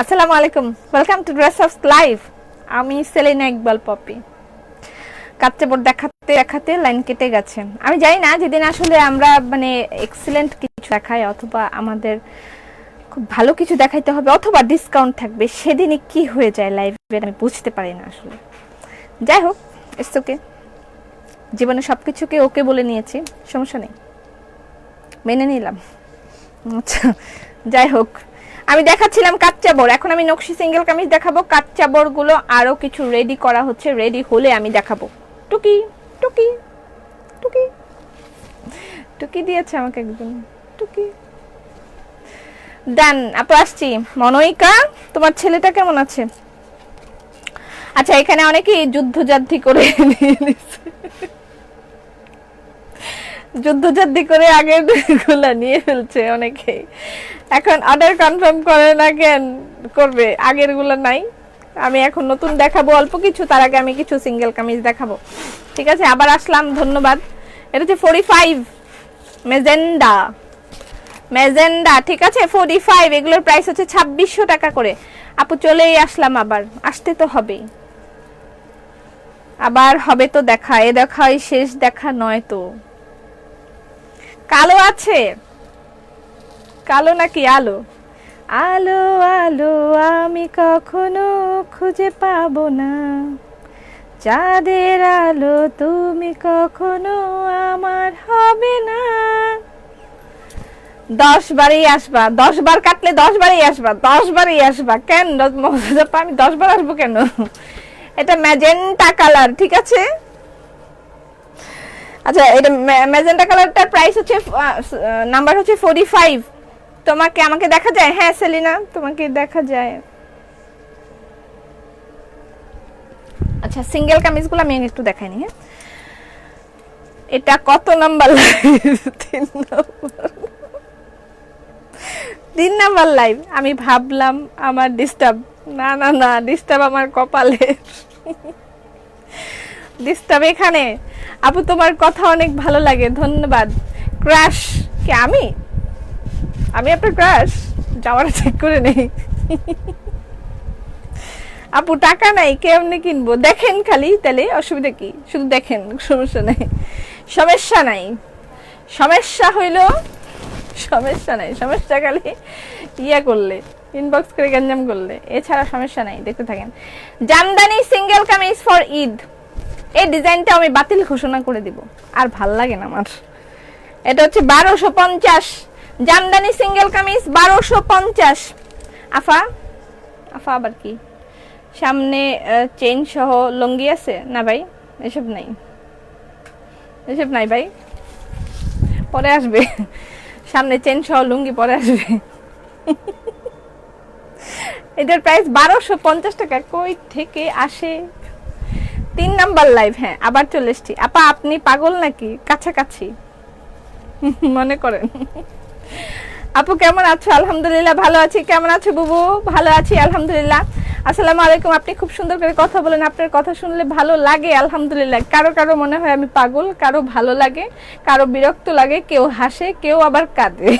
আসসালামু আলাইকুম। Welcome to dress of live আমি সেলিনা ইকবাল পপি। কাচ্চা বোর্ড দেখাতে দেখাতে লাইন কেটে গেছে। আমি জানি না, যেদিন আসলে আমরা মানে এক্সিলেন্ট কিছু দেখাই, অথবা আমাদের খুব ভালো কিছু দেখাইতে হবে, অথবা ডিসকাউন্ট থাকবে, সেদিনই কি হয়ে যায় লাইভে আমি বুঝতে পারি না আসলে। যাই হোক ইটস ওকে জীবনে সব কিছুকে ওকে বলে নিয়েছি, সমস্যা নেই। মেনে নিলাম। আচ্ছা যাই হোক। আমি দেখাচ্ছিলাম কাচ্চা বোর এখন আমি নকশি সিঙ্গেল কামিজ দেখাবো। কাচ্চা বোরগুলো আরও কিছু রেডি করা হচ্ছে। রেডি হলে আমি দেখাবো। টুকি টুকি টুকি। টুকি দিয়েছে আমাকে একজন। টুকি। ডান, আপু আসছি। মনোইকা, তোমার ছেলেটা কেমন আছে? আচ্ছা এখানে অনেকেই যুদ্ধযাদ্ধি করে নিয়ে নিচ্ছে যুদ্ধযাদ্ধি করে আগেরগুলা নিয়ে ফেলছে অনেকেই। এখন অর্ডার কনফার্ম করে না কেন করবে? আগেরগুলো নাই। আমি এখন নতুন দেখাবো, অল্প কিছু, তার আগে আমি কিছু সিঙ্গেল কামিজ দেখাবো। ঠিক আছে, আবার আসলাম, ধন্যবাদ। এটা হচ্ছে ফোর্টি ফাইভ মেজেন্ডা মেজেন্ডা ঠিক আছে ফোর্টি ফাইভ এগুলোর প্রাইস হচ্ছে ছাব্বিশশো টাকা করে। আপু, চলেই আসলাম আবার। আসতে তো হবেই। আবার হবে তো দেখা, এ দেখাই, শেষ দেখা নয় তো। কালো আছে? কালো নাকি আলো? আলো আলো আমি কখনো খুঁজে পাবো না। চাঁদের আলো তুমি কখনো আমার হবে না। দশ বারই আসবা, দশ বার কাটলে দশ বারই আসবা, দশ বারই আসবা। কেন? আমি দশ বার আসব কেন? এটা ম্যাজেন্টা কালার, ঠিক আছে? আচ্ছা এটা ম্যাজেন্টা কালারটার প্রাইস হচ্ছে নাম্বার হচ্ছে ফোর্টি ফাইভ তোমাকে, আমাকে দেখা যায়? হ্যাঁ সেলিনা, তোমাকে দেখা যায়। আচ্ছা সিঙ্গেল কামিজগুলো আমি একটু দেখাইনি হ্যাঁ? এটা কত নাম্বার লাইভ তিন নাম্বার তিন নাম্বার লাইভ আমি ভাবলাম আমার ডিস্টার্ব না না না ডিস্টার্ব আমার কপালে। ডিস্টার্ব এখানে। আপু, তোমার কথা অনেক ভালো লাগে, ধন্যবাদ। ক্রাশ কে, আমি? আমি আপনার ক্রাশ? যাওয়ার চেক করে নেই। আপু, টাকা নাই কেমনি কিনবো? দেখেন খালি, তাহলে অসুবিধা কি? শুধু দেখেন, সমস্যা নাই। সমস্যা নাই। সমস্যা হইল, সমস্যা নাই, সমস্যা খালি ইয়া করলে ইনবক্স করে গঞ্জাম করলে। এছাড়া সমস্যা নাই, দেখতে থাকেন। জামদানি সিঙ্গেল কামিজ ফর ঈদ এই ডিজাইনটা আমি বাতিল ঘোষণা করে দিব। আর ভালো লাগে না আমার। এটা হচ্ছে বারোশো পঞ্চাশ। জামদানি সিঙ্গেল কামিজ বারোশো পঞ্চাশ। আফা আফা আবার কি? সামনে চেইন সহ লঙ্গি আছে? না ভাই, এসব নাই। এসব নাই ভাই। পরে আসবে। সামনে চেন সহ লুঙ্গি পরে আসবে। এটার প্রাইস বারোশো পঞ্চাশ টাকা। কই থেকে আসে? তিন নাম্বার লাইভ হ্যাঁ আবার চলে এসছি। আপা, আপনি পাগল নাকি? কাছাকাছি। মনে করেন। আপু, কেমন আছো? আলহামদুলিল্লাহ, ভালো আছি। কেমন আছো বুবু? ভালো আছি, আলহামদুলিল্লাহ। আসসালামু আলাইকুম। আপনি খুব সুন্দর করে কথা বলেন। আপনার কথা শুনলে ভালো লাগে, আলহামদুলিল্লাহ। কারও কারও মনে হয় আমি পাগল, কারও ভালো লাগে, কারও বিরক্ত লাগে, কেউ হাসে, কেউ আবার কাঁদে।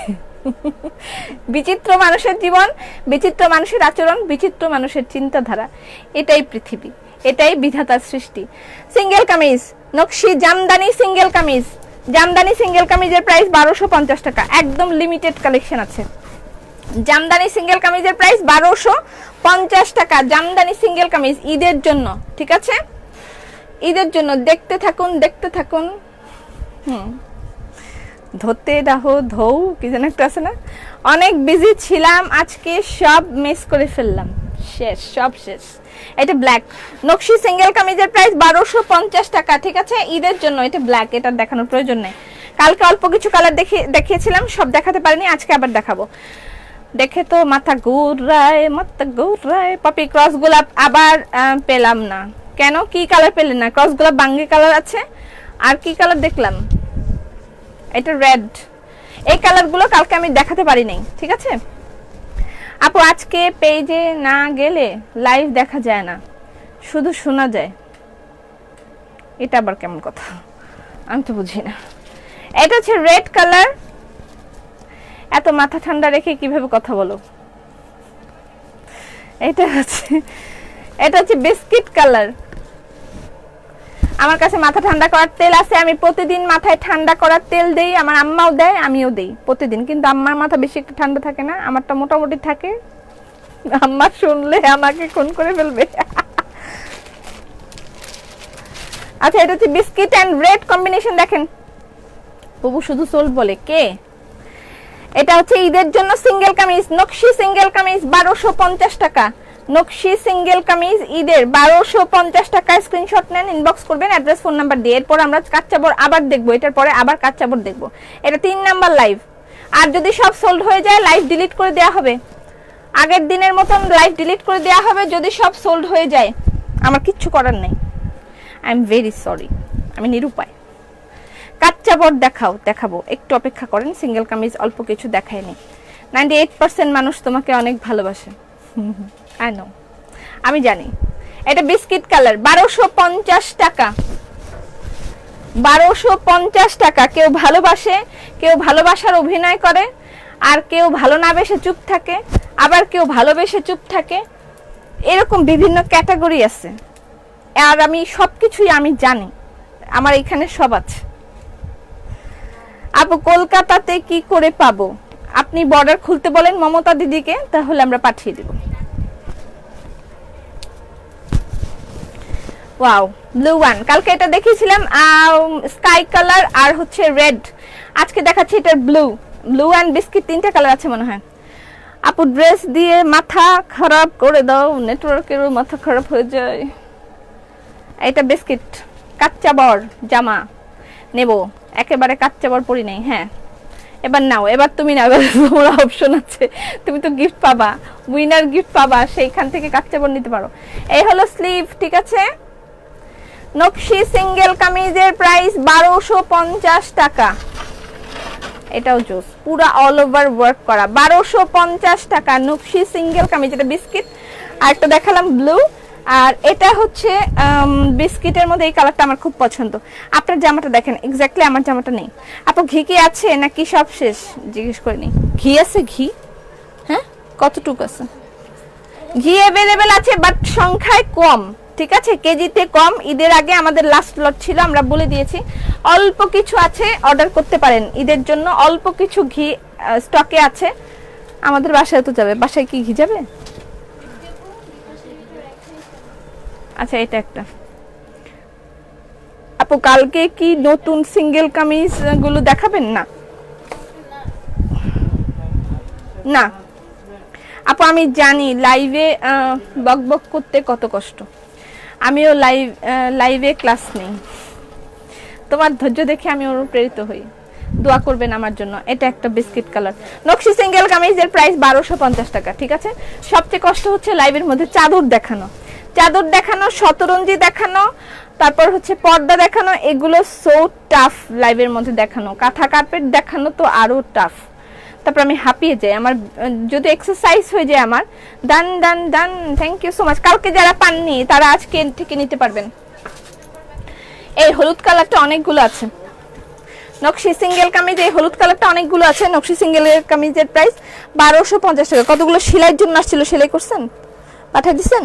বিচিত্র মানুষের জীবন, বিচিত্র মানুষের আচরণ, বিচিত্র মানুষের চিন্তাধারা, এটাই পৃথিবী। এটাই বিধাতার সৃষ্টি। সিঙ্গেল কামিজ, নকশি জামদানি সিঙ্গেল কামিজ। জামদানি সিঙ্গেল কামিজের প্রাইস বারোশো পঞ্চাশ টাকা, একদম লিমিটেড কালেকশন আছে। জামদানি সিঙ্গেল কামিজের প্রাইস বারোশো পঞ্চাশ টাকা, জামদানি সিঙ্গেল কামিজ ঈদের জন্য, ঠিক আছে? ঈদের জন্য দেখতে থাকুন দেখতে থাকুন। হুম। ধরতে দাহ, ধৌ, কি যেন একটা আছে না? অনেক বিজি ছিলাম, আজকে সব মিস করে ফেললাম। শেষ, সব শেষ। এটা ব্ল্যাক নকশি সিঙ্গেল কামিজের প্রাইস বারোশো পঞ্চাশ টাকা, ঠিক আছে? ঈদের জন্য এটা ব্ল্যাক এটা দেখানোর প্রয়োজন নেই। কালকে অল্প কিছু কালার দেখে, দেখিয়েছিলাম, সব দেখাতে পারিনি, আজকে আবার দেখাবো। দেখে তো মাথা ঘুরায় মাথা ঘুরায়। পপি ক্রস গোলাপ আবার পেলাম না। কেন? কি কালার পেলেন না? ক্রস গোলাপ বাঙ্গি কালার আছে। আর কি কালার দেখলাম? এটা রেড এই কালারগুলো কালকে আমি দেখাতে পারি নাই, ঠিক আছে? আপু, আজকে পেজে না গেলে লাইভ দেখা যায় না। শুধু শোনা যায়। এটা আবার কেমন কথা? আমি তো বুঝি না। এটা হচ্ছে রেড কালার এত মাথা ঠান্ডা রেখে কীভাবে কথা বলো? এটা হচ্ছে এটা হচ্ছে বিস্কিট কালার আমার কাছে মাথা ঠান্ডা করার তেল আছে আমি প্রতিদিন মাথায় ঠান্ডা করার তেল দেই আমার আম্মাও দেয় আমিও দেই প্রতিদিন। কিন্তু আম্মার মাথা বেশি একটু ঠান্ডা থাকে না আমারটা মোটামুটি থাকে। আম্মা শুনলে আমাকে খুন করে ফেলবে। আচ্ছা এটা হচ্ছে বিস্কিট অ্যান্ড রেড কম্বিনেশন দেখেন। বাবু শুধু সোল বলে কে? এটা হচ্ছে ঈদের জন্য সিঙ্গেল কামিজ নকশি সিঙ্গেল কামিজ বারোশো পঞ্চাশ টাকা। নকশি সিঙ্গেল কামিজ, ঈদের বারোশো পঞ্চাশ টাকা স্ক্রিনশট নেন ইনবক্স করবেন অ্যাড্রেস ফোন নাম্বার দিয়ে। এরপর আমরা কাচ্চাবর আবার দেখব, এটার পরে আবার কাচ্চাবর দেখব। এটা তিন নাম্বার লাইভ আর যদি সব সোল্ড হয়ে যায় লাইভ ডিলিট করে দেওয়া হবে। আগের দিনের মতন লাইভ ডিলিট করে দেওয়া হবে, যদি সব সোল্ড হয়ে যায়। আমার কিচ্ছু করার নেই। আই এম ভেরি সরি আমি নিরুপায়। কাচ্চা বট দেখাও, দেখাবো। একটু অপেক্ষা করেন সিঙ্গেল কামিজ অল্প কিছু দেখায়নি। নাইনটি এইট পার্সেন্ট মানুষ তোমাকে অনেক ভালোবাসে। আই আমি জানি। এটা বিস্কিট কালার, বারোশো পঞ্চাশ টাকা। বারোশো পঞ্চাশ টাকা। কেউ ভালোবাসে, কেউ ভালোবাসার অভিনয় করে, আর কেউ ভালো না বেসে চুপ থাকে, আবার কেউ ভালোবেসে চুপ থাকে। এরকম বিভিন্ন ক্যাটাগরি আছে। আর আমি সব কিছুই আমি জানি। আমার এখানে সব আছে। আপু, কলকাতাতে কি করে পাবো? আপনি বর্ডার খুলতে বলেন মমতা দিদিকে, তাহলে আমরা পাঠিয়ে দিব। ওয়াও ব্লু ওয়ান কালকে এটা দেখিয়েছিলাম স্কাই কালার আর হচ্ছে রেড আজকে দেখাচ্ছি এটা ব্লু ব্লু অ্যান্ড বিস্কিট তিনটা কালার আছে মনে হয়। আপু ড্রেস দিয়ে মাথা খারাপ করে দাও নেটওয়ার্কেরও মাথা খারাপ হয়ে যায়। এটা বিস্কিট কাচ্চা বর, জামা। নেব। একেবারে কাচ্চা বর পরি নাই হ্যাঁ। এবার নাও, এবার তুমি নাও, এবার তোমার অপশন আছে। তুমি তো গিফট পাবা। উইনার গিফট পাবা, সেইখান থেকে কাচ্চা বর নিতে পারো। এই হলো স্লিভ ঠিক আছে? নকশি সিঙ্গেল কামিজের প্রাইস বারোশো পঞ্চাশ টাকা। এটাও জুস পুরা অল ওভার ওয়ার্ক করা। বারোশো পঞ্চাশ টাকা নকশি সিঙ্গেল কামিজ এটা বিস্কিট। আর একটা দেখালাম ব্লু আর এটা হচ্ছে বিস্কিটের মধ্যে এই কালারটা আমার খুব পছন্দ। আপনার জামাটা দেখেন এক্স্যাক্টলি আমার জামাটা নেই। আপু ঘি কি আছে নাকি সব শেষ? জিজ্ঞেস করে নি ঘি আছে ঘি? হ্যাঁ? কতটুকু আছে? ঘি অ্যাভেলেবেল আছে বাট সংখ্যায় কম। ঠিক আছে? কেজিতে কম, ঈদের আগে আমাদের লাস্ট লট ছিল, আমরা বলে দিয়েছি। অল্প কিছু আছে অর্ডার করতে পারেন ঈদের জন্য। অল্প কিছু ঘি স্টকে আছে। আমাদের বাসায় তো যাবে। বাসায় কি ঘি যাবে? আচ্ছা এটা একটা। আপু, কালকে কি নতুন সিঙ্গেল কামিজগুলো দেখাবেন? না। না। আপু, আমি জানি লাইভে বক বক করতে কত কষ্ট। আমিও লাইভ লাইভে ক্লাস নেই। তোমার ধৈর্য দেখে আমি অনুপ্রেরিত হই। দোয়া করবেন আমার জন্য। এটা একটা বিস্কিট কালার নকশি সিঙ্গেল কামিজের প্রাইস বারোশো পঞ্চাশ টাকা, ঠিক আছে? সবচেয়ে কষ্ট হচ্ছে লাইভের মধ্যে চাদর দেখানো। চাদর দেখানো, শতরঞ্জি দেখানো, তারপর হচ্ছে পর্দা দেখানো, এগুলো সো টাফ লাইভের মধ্যে দেখানো। কাঁথা কার্পেট দেখানো তো আরও টাফ তারপর আমি হাঁপিয়ে যাই, আমার, যদি এক্সারসাইজ হয়ে যায় আমার done done done thank you so much কালকে যারা পাননি, তারা আজকে থেকে নিতে পারবেন। এই হলুদ কালারটা অনেকগুলো আছে। নকশি সিঙ্গেল কামিজ এই হলুদ কালারটা অনেকগুলো আছে, নকশি সিঙ্গেলের কামিজের প্রাইস বারোশো পঞ্চাশ টাকা। কতগুলো সেলাইয়ের জন্য আসছিল সেলাই করছেন? পাঠিয়ে দিচ্ছেন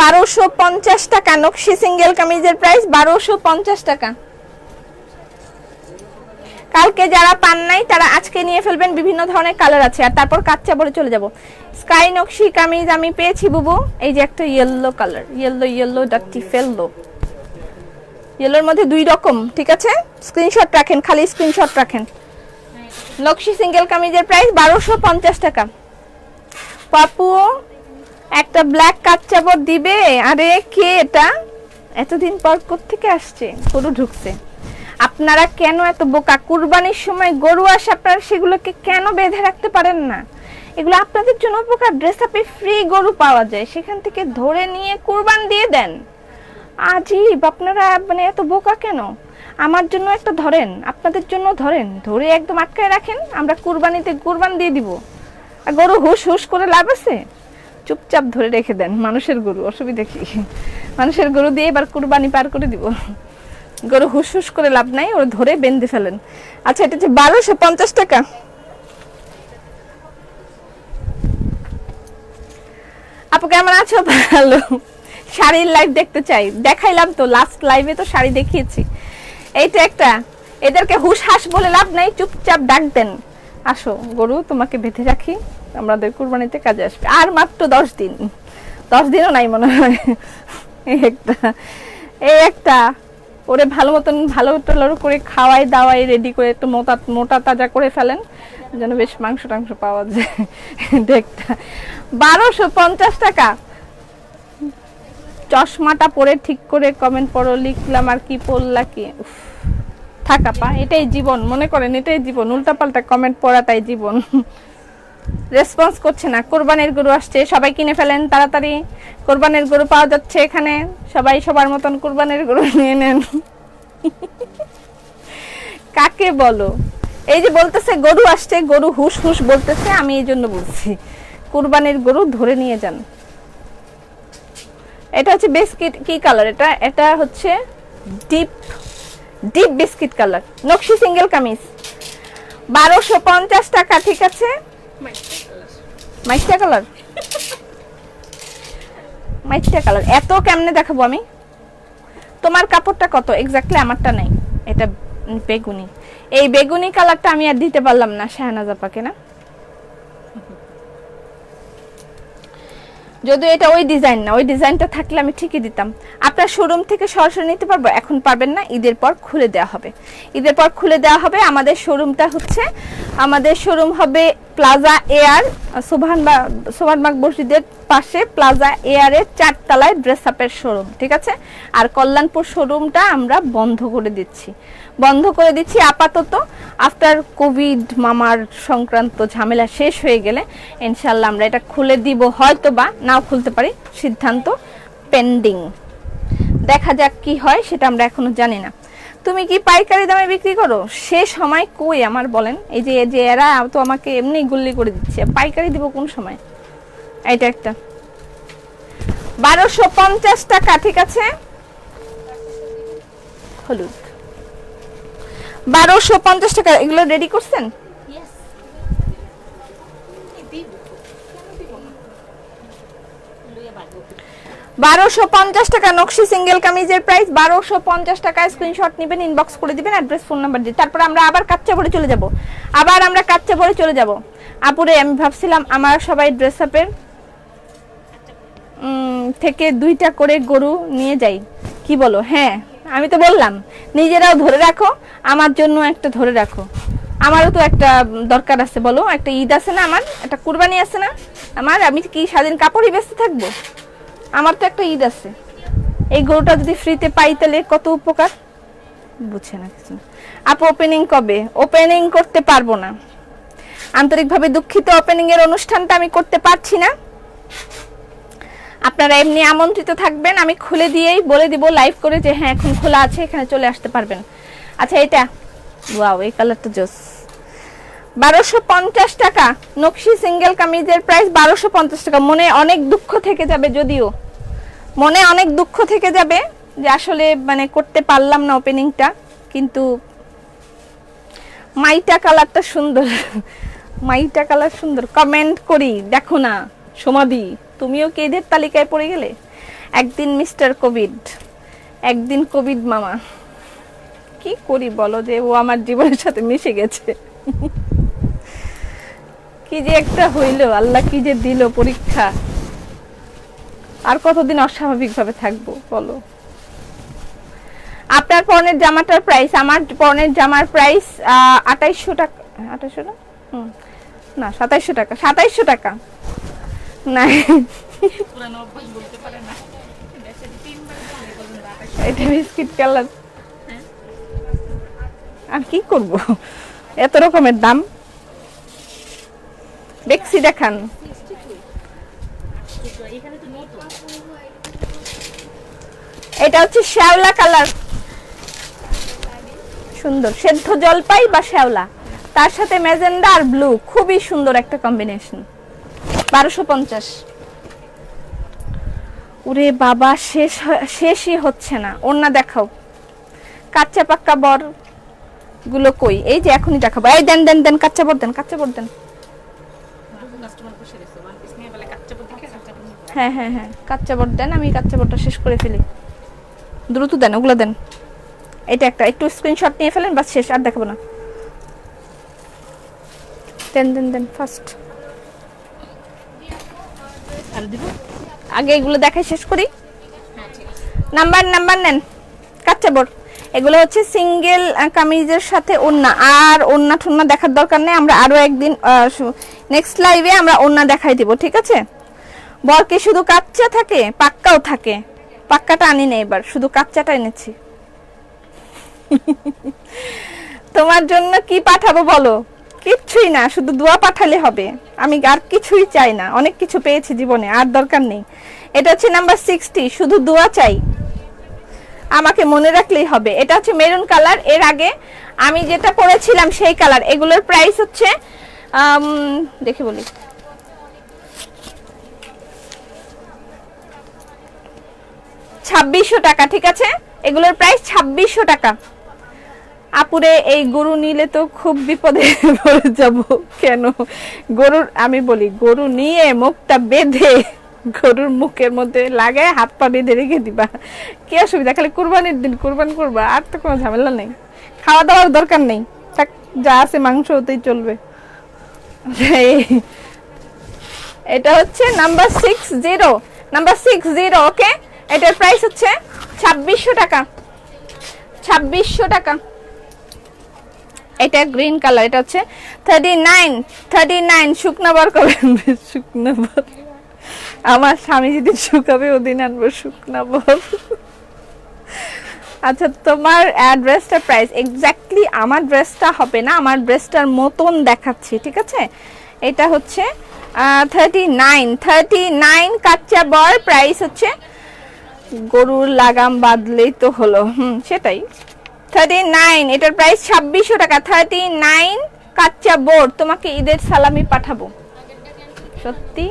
বারোশো পঞ্চাশ টাকা, নকশি সিঙ্গেল কামিজের প্রাইস বারোশো পঞ্চাশ টাকা। কালকে যারা পান নাই, তারা আজকে নিয়ে ফেলবেন বিভিন্ন ধরনের কালার আছে। আর তারপর কাচ্চা বলে চলে যাব। স্কাই নকশি কামিজ আমি পেয়েছি, বুবু। এই যে একটা ইয়েলো কালার ইয়েলো ইয়েলো ডাকটি ফেলল ইয়েলোর মধ্যে দুই রকম, ঠিক আছে? স্ক্রিনশট রাখেন, খালি স্ক্রিনশট রাখেন। নকশি সিঙ্গেল কামিজের প্রাইস বারোশো পঞ্চাশ টাকা। পাপু, একটা ব্ল্যাক কাচ্চাবর দিবে? আরে, কে এটা? এতদিন পর থেকে আসছে? গরু ঢুকছে। আপনারা কেন এত বোকা? কুরবানির সময় গরু আসে আপনারা সেগুলোকে কেন বেঁধে রাখতে পারেন না? এগুলো আপনাদের জন্য উপকার। ড্রেস আপে ফ্রি গরু পাওয়া যায়। সেখান থেকে ধরে নিয়ে কুরবান দিয়ে দেন। আজীব, আপনারা মানে এত বোকা কেন? আমার জন্য একটা ধরেন, আপনাদের জন্য ধরেন। ধরে একদম আটকায় রাখেন, আমরা কুরবানিতে কুরবান দিয়ে দিব। আর গরু হুশ হুশ করে লাভ আছে? চুপচাপ ধরে রেখে দেন মানুষের গরু, অসুবিধা কি? মানুষের গরু দিয়ে এবার কুরবানি পার করে দিব। গরু হুস হুস করে লাভ নাই, ওরা ধরে বেঁধে ফেলেন। আচ্ছা এটা হচ্ছে বারোশো পঞ্চাশ টাকা। আপু, কেমন আছো? ভালো। শাড়ির লাইভ দেখতে চাই। দেখাইলাম তো লাস্ট লাইভে তো শাড়ি দেখিয়েছি। এইটা একটা। এদেরকে হুশ হাস বলে লাভ নাই, চুপচাপ ডাক দেন। আসো, গরু, তোমাকে বেঁধে রাখি। আমাদের কুরবানিতে কাজে আসবে। আর মাত্র দশ দিন। দশ দিনও নাই মনে হয়। একটা। এই একটা। ওরে ভালো মতন ভালো টলর করে খাওয়াই দাওয়াই রেডি করে একটু মোটা মোটা তাজা করে ফেলেন যেন বেশ মাংস টাংস পাওয়া যায়। দেখটা বারোশো পঞ্চাশ টাকা। চশমাটা পরে ঠিক করে কমেন্ট পড়ো লিখলাম আর কি পড়লা কি? উফ, থাক আপা এটাই জীবন মনে করেন এটাই জীবন উল্টাপাল্টা কমেন্ট পড়াটাই জীবন। রেসপন্স করছে না। কোরবানির গরু আসছে, সবাই কিনে ফেলেন, তাড়াতাড়ি। কোরবানির গরু পাওয়া যাচ্ছে এখানে। সবাই সবার মতন কোরবানির গরু নিয়ে নেন। কাকে বলো? এই যে বলতেছে, গরু আসছে, গরু হুস হুস বলতেছে, আমি এই জন্য বলছি, কোরবানির গরু ধরে নিয়ে যান। এটা হচ্ছে বিস্কিট কি কালার? এটা এটা হচ্ছে ডিপ ডিপ বিস্কিট কালার। নকশি সিঙ্গেল কামিজ। বারোশো পঞ্চাশ টাকা, ঠিক আছে? মাইস্টা কালার? মাইস্টা কালার। এত কেমনে দেখাবো আমি? তোমার কাপড়টা কত? এক্স্যাক্টলি আমারটা নাই। এটা বেগুনি। এই বেগুনি কালারটা আমি আর দিতে পারলাম না, শাহনাজ আপাকে, না? যদি এটা ওই ডিজাইন না, ওই ডিজাইনটা থাকলে আমি ঠিকই দিতাম। আপনার শোরুম থেকে সরাসরি নিতে পারব, এখন পারবেন না, ঈদের পর খুলে দেওয়া হবে। ঈদের পর খুলে দেওয়া হবে আমাদের শোরুমটা হচ্ছে, আমাদের শোরুম হবে প্লাজা এয়ার সোভান বা, সোভান সোভানবাগ মসজিদের পাশে প্লাজা এয়ারের চারতলায় ড্রেস আপের শোরুম ঠিক আছে? আর কল্যাণপুর শোরুমটা আমরা বন্ধ করে দিচ্ছি। বন্ধ করে দিচ্ছি আপাতত। আফটার কোভিড মামার সংক্রান্ত ঝামেলা শেষ হয়ে গেলে ইনশাল্লাহ আমরা এটা খুলে দিব হয়তো বা নাও খুলতে পারি, সিদ্ধান্ত পেন্ডিং দেখা যাক কি হয়, সেটা আমরা এখনও জানি না। তুমি কি পাইকারি দামে বিক্রি করো? সে সময় কই আমার বলেন? এই যে যে এরা তো আমাকে এমনি গুল্লি করে দিচ্ছে। পাইকারি দিব কোন সময়? এটা একটা। বারোশো পঞ্চাশ টাকা, ঠিক আছে? হলুদ। বারোশো পঞ্চাশ টাকা। এগুলো রেডি করছেন? বারোশো পঞ্চাশ টাকা নকশি সিঙ্গেল কামিজের প্রাইস বারোশো পঞ্চাশ টাকা স্ক্রিনশট নেবেন ইনবক্স করে দিবেন অ্যাড্রেস ফোন নাম্বার দিয়ে। তারপর আমরা আবার কাচ্চা পরে চলে যাব। আবার আমরা কাচ্চা পরে চলে যাব। আপুরে আমি ভাবছিলাম আমার সবাই ড্রেস আপের থেকে দুইটা করে গরু নিয়ে যাই। কি বলো? হ্যাঁ। আমি তো বললাম, নিজেরাও ধরে রাখো, আমার জন্য একটা ধরে রাখো। আমারও তো একটা দরকার আছে, বলো। একটা ঈদ আছে না আমার, একটা কুরবানি আছে না আমার, আমি কি স্বাধীন কাপড়ই ব্যস্ত থাকব? আমার তো একটা ঈদ আছে। এই গরুটা যদি ফ্রিতে পাই তাহলে কত উপকার? বুঝছে না কিছু। আপু ওপেনিং কবে? ওপেনিং করতে পারব না। আন্তরিকভাবে দুঃখিত ওপেনিং এর অনুষ্ঠানটা আমি করতে পারছি না। আপনারা এমনি আমন্ত্রিত থাকবেন, আমি খুলে দিয়েই বলে দিব লাইভ করে যে হ্যাঁ এখন খোলা আছে, এখানে চলে আসতে পারবেন। আচ্ছা এটা ওয়াও এই কালারটা জোস। বারোশো পঞ্চাশ টাকা। নকশি সিঙ্গেল কামিজের প্রাইস বারোশো পঞ্চাশ টাকা। মনে অনেক দুঃখ থেকে যাবে যদিও। মনে অনেক দুঃখ থেকে যাবে যে আসলে মানে করতে পারলাম না ওপেনিংটা কিন্তু মাইটা কালারটা সুন্দর। মাইটা কালার সুন্দর। কমেন্ট করি, দেখো না, সমাধি। তুমিও কি এদের তালিকায় পড়ে গেলে? একদিন মিস্টার কোভিড একদিন কোভিড মামা। কি করি বলো যে ও আমার জীবনের সাথে মিশে গেছে? কি যে একটা হইল আল্লাহ কি যে দিল পরীক্ষা। আর কতদিন অস্বাভাবিক ভাবে থাকব বলো। আপনার পরনের জামাটার প্রাইস আমার পরনের জামার প্রাইস আঠাইশশো টাকা আঠাইশশো না? হুম, না সাতাইশশো টাকা সাতাইশশো টাকা। না। এটা বিস্কিট কালার। আর কি করব? এত রকমের দাম। দেখছি দেখান। এটা হচ্ছে শ্যাওলা কালার। সুন্দর। সেদ্ধ জলপাই বা শ্যাওলা। তার সাথে ম্যাজেন্ডা আর ব্লু। খুবই সুন্দর একটা কম্বিনেশন বারোশো পঞ্চাশ। ওরে বাবা, শেষ শেষই হচ্ছে না। ওনা দেখাও। কাচ্চা পাক্কা বরগুলো কই? এই যে এখনই দেখাবো। এই দেন দেন দেন কাচ্চা বর দেন কাচ্চা বর দেন। হ্যাঁ হ্যাঁ হ্যাঁ কাচ্চা বট দেন, আমি কাচ্চা বটটা শেষ করে ফেলি। দ্রুত দেন, ওগুলো দেন। এটা একটা, একটু স্ক্রিনশট নিয়ে ফেলেন, বাস শেষ, আর দেখাবো না। দেন দেন দেন ফার্স্ট আগে এগুলো দেখাই, শেষ করি? নাম্বার নাম্বার নেন। কাচ্চা বোর্ড। এগুলো হচ্ছে সিঙ্গেল কামিজের সাথে ওন্না আর ওন্না ঠুন্না দেখার দরকার নেই। আমরা আরও একদিন নেক্সট লাইভে আমরা ওন্না দেখাই দিব, ঠিক আছে? বর কি শুধু কাচ্চা থাকে? পাক্কাও থাকে। পাক্কাটা আনি না এবার। শুধু কাচ্চাটা এনেছি। তোমার জন্য কি পাঠাবো বলো? কিচ্ছুই না, শুধু দোয়া পাঠালে হবে। আমি আর কিছুই চাই না, অনেক কিছু পেয়েছি জীবনে, আর দরকার নেই। এটা হচ্ছে নাম্বার সিক্সটি শুধু দোয়া চাই। আমাকে মনে রাখলেই হবে। এটা হচ্ছে মেরুন কালারের আগে আমি যেটা পরেছিলাম সেই কালার এগুলোর প্রাইস হচ্ছে দেখে বলি। ছাব্বিশশো টাকা, ঠিক আছে? এগুলোর প্রাইস ছাব্বিশশো টাকা। আপুরে এই গরু নিলে তো খুব বিপদে পড়ে যাব। কেন? গরুর আমি বলি গরু নিয়ে মুখটা বেঁধে গরুর মুখের মধ্যে লাগায় হাত পা বেঁধে রেখে দিবা। কি অসুবিধা? খালি কুরবানির দিন কুরবান করবা আর তো কোনো ঝামেলা নেই। খাওয়া দাওয়ার দরকার নেই। থাক, যা আছে মাংস হতেই চলবে। এটা হচ্ছে number six zero number six zero okay এটার প্রাইস হচ্ছে ছাব্বিশশো টাকা। ছাব্বিশশো টাকা। এটা গ্রিন কালার এটা হচ্ছে থার্টি নাইন থার্টি নাইন শুকনাবার করবেন শুকনাবার আমার স্বামী যেদিন শুকাবে, ওদিন আনব শুকনাবার আচ্ছা তোমার ড্রেসটার প্রাইস এক্স্যাক্টলি আমার ড্রেসটা হবে না, আমার ড্রেসটার মতন দেখাচ্ছি, ঠিক আছে? এটা হচ্ছে থার্টি নাইন থার্টি নাইন কাচ্চা বর প্রাইস হচ্ছে, গরুর লাগাম বাঁধলেই তো হলো, হুম, সেটাই। থার্টি নাইন এটার প্রাইস ছাব্বিশশো টাকা। থার্টি নাইন কাচ্চা বোর্ড তোমাকে ঈদের সালামি পাঠাবো। সত্যি?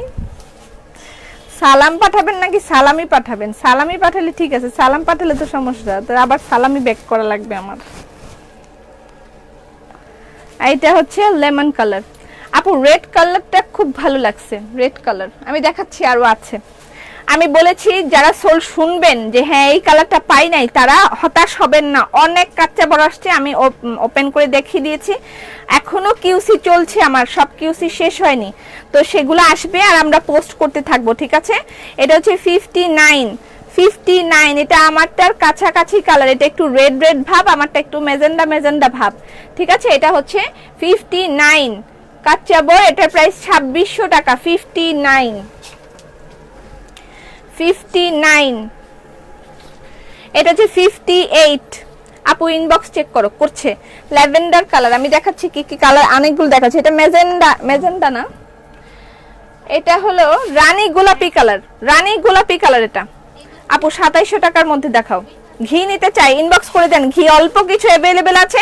সালাম পাঠাবেন নাকি সালামি পাঠাবেন? সালামি পাঠালে ঠিক আছে, সালাম পাঠালে তো সমস্যা। তো আবার সালামি ব্যাক করা লাগবে আমার। এইটা হচ্ছে লেমন কালার। আপু রেড কালারটা খুব ভালো লাগছে রেড কালার আমি দেখাচ্ছি আরও আছে। আমি বলেছি, যারা সোল শুনবেন যে হ্যাঁ এই কালারটা পাই নাই, তারা হতাশ হবেন না। অনেক কাচ্চা বড় আসছে, আমি ওপেন করে দেখিয়ে দিয়েছি। এখনও কিউসি চলছে আমার, সব কিউসি শেষ হয়নি। তো সেগুলো আসবে আর আমরা পোস্ট করতে থাকব, ঠিক আছে? এটা হচ্ছে ফিফটি নাইন ফিফটি নাইন এটা আমারটার কাছাকাছি কালার এটা একটু রেড রেড ভাব, আমারটা একটু মেজেন্ডা মেজেন্ডা ভাব, ঠিক আছে? এটা হচ্ছে ফিফটি নাইন কাচ্চা বই এটার প্রাইস ছাব্বিশশো টাকা ফিফটি নাইন ফিফটি নাইন এটা হচ্ছে ফিফটি এইট আপু ইনবক্স চেক করো, করছে। ল্যাভেন্ডার কালার আমি দেখাচ্ছি কি কি কালার অনেকগুলো দেখাচ্ছি। এটা মেজেন্ডা মেজেন্ডা না। এটা হলো রানী গোলাপি কালার রানী গোলাপি কালার এটা। আপু সাতাইশশো টাকার মধ্যে দেখাও। ঘি নিতে চাই ইনবক্স করে দেন। ঘি অল্প কিছু অ্যাভেলেবেল আছে,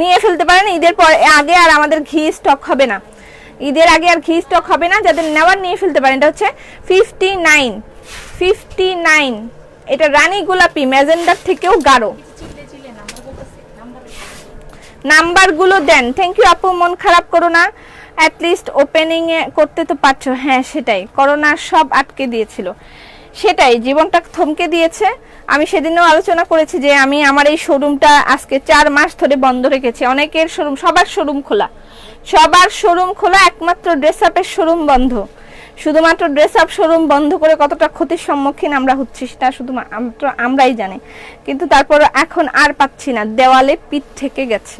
নিয়ে ফেলতে পারেন। ঈদের পর আগে আর আমাদের ঘি স্টক হবে না। ঈদের আগে আর ঘি স্টক হবে না, যাদের নেওয়ার নিয়ে ফেলতে পারেন। এটা হচ্ছে ফিফটি নাইন ফিফটি নাইন। এটা রানী গোলাপি, ম্যাজেন্ডার থেকেও গাঢ়। নাম্বারগুলো দেন। থ্যাংক ইউ আপু, মন খারাপ করো না। অ্যাটলিস্ট ওপেনিং এ করতে তো পারছ। হ্যাঁ সেটাই। করোনা সব আটকে দিয়েছিল। সেটাই, জীবনটা থমকে দিয়েছে। আমি সেদিনও আলোচনা করেছি যে আমি আমার এই শোরুমটা আজকে চার মাস ধরে বন্ধ রেখেছি। অনেকের শোরুম সবার শোরুম খোলা। সবার শোরুম খোলা, একমাত্র ড্রেস আপের শোরুম বন্ধ। শুধুমাত্র ড্রেস আপ শোরুম বন্ধ করে কতটা ক্ষতির সম্মুখীন আমরা হচ্ছি সেটা শুধুমাত্র আমরাই জানি। কিন্তু তারপর এখন আর পাচ্ছি না। দেওয়ালে পিঠ থেকে গেছে।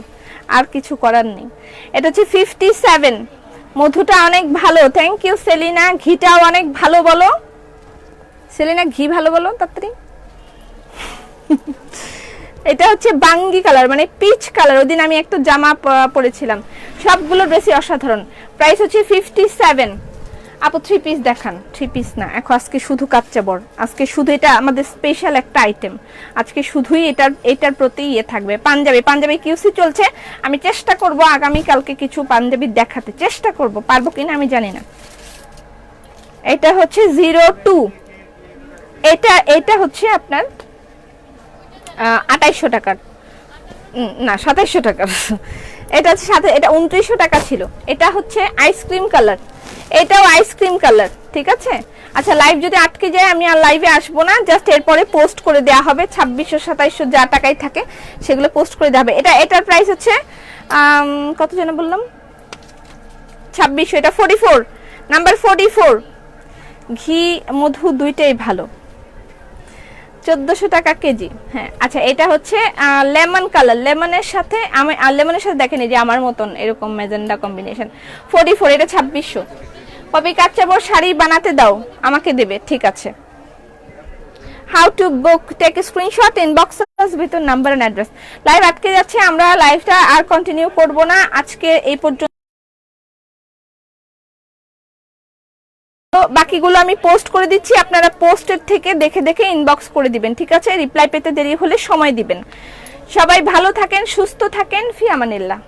আর কিছু করার নেই। এটা হচ্ছে ফিফটি সেভেন মধুটা অনেক ভালো। থ্যাংক ইউ সেলিনা ঘিটাও অনেক ভালো বলো। সেলিনা ঘি ভালো বলো, তাড়াতাড়ি। এটা হচ্ছে বাঙ্গি কালার মানে পিচ কালার ওদিন আমি একটা জামা পরেছিলাম। সবগুলো ড্রেসই অসাধারণ। প্রাইস হচ্ছে ফিফটি সেভেন আপু থ্রি পিস দেখান থ্রি পিস না। এখন আজকে শুধু কাচ্চা বড় আজকে শুধু এটা আমাদের স্পেশাল একটা আইটেম আজকে শুধুই এটার এটার প্রতি ইয়ে থাকবে। পাঞ্জাবি পাঞ্জাবি কিউসি চলছে। আমি চেষ্টা করব আগামী কালকে কিছু পাঞ্জাবি দেখাতে। চেষ্টা করব। পারব কিনা আমি জানি না। এটা হচ্ছে জিরো টু এটা এটা হচ্ছে আপনার আঠাইশশো টাকার। না, সাতাইশশো টাকার। এটা সাথে, এটা উনত্রিশশো টাকা ছিল। এটা হচ্ছে আইসক্রিম কালার এটাও আইসক্রিম কালার ঠিক আছে? আচ্ছা লাইভ যদি আটকে যায়, আমি আর লাইভে আসব না জাস্ট এরপরে পোস্ট করে দেওয়া হবে, ছাব্বিশশো, সাতাইশশো যা টাকায় থাকে, সেগুলো পোস্ট করে দেওয়া হবে। এটা, এটার প্রাইস হচ্ছে কত যেন বললাম? ছাব্বিশশো, এটা forty four number forty four ঘি, মধু দুইটাই ভালো। চোদ্দশো টাকা কেজি হ্যাঁ। আচ্ছা এটা হচ্ছে লেমন কালার লেমনের সাথে আমি লেমনের সাথে দেখেনি যে আমার মতন এরকম মেজেন্ডা কম্বিনেশন ফোর্টি ফোর এটা ছাব্বিশশো। কপি কাচ্চাবর শাড়ি বানাতে দাও, আমাকে দেবে, ঠিক আছে। How to book take screenshot inbox ভিতর নাম্বার এন্ড অ্যাড্রেস লাইভ আটকে যাচ্ছে আমরা লাইভটা আর কন্টিনিউ করব না, আজকে এই পর্যন্ত। বাকিগুলো আমি পোস্ট করে দিচ্ছি, আপনারা পোস্টের থেকে দেখে দেখে ইনবক্স করে দিবেন, ঠিক আছে? রিপ্লাই পেতে দেরি হলে সময় দিবেন। সবাই ভালো থাকেন, সুস্থ থাকেন ফি আমানিল্লাহ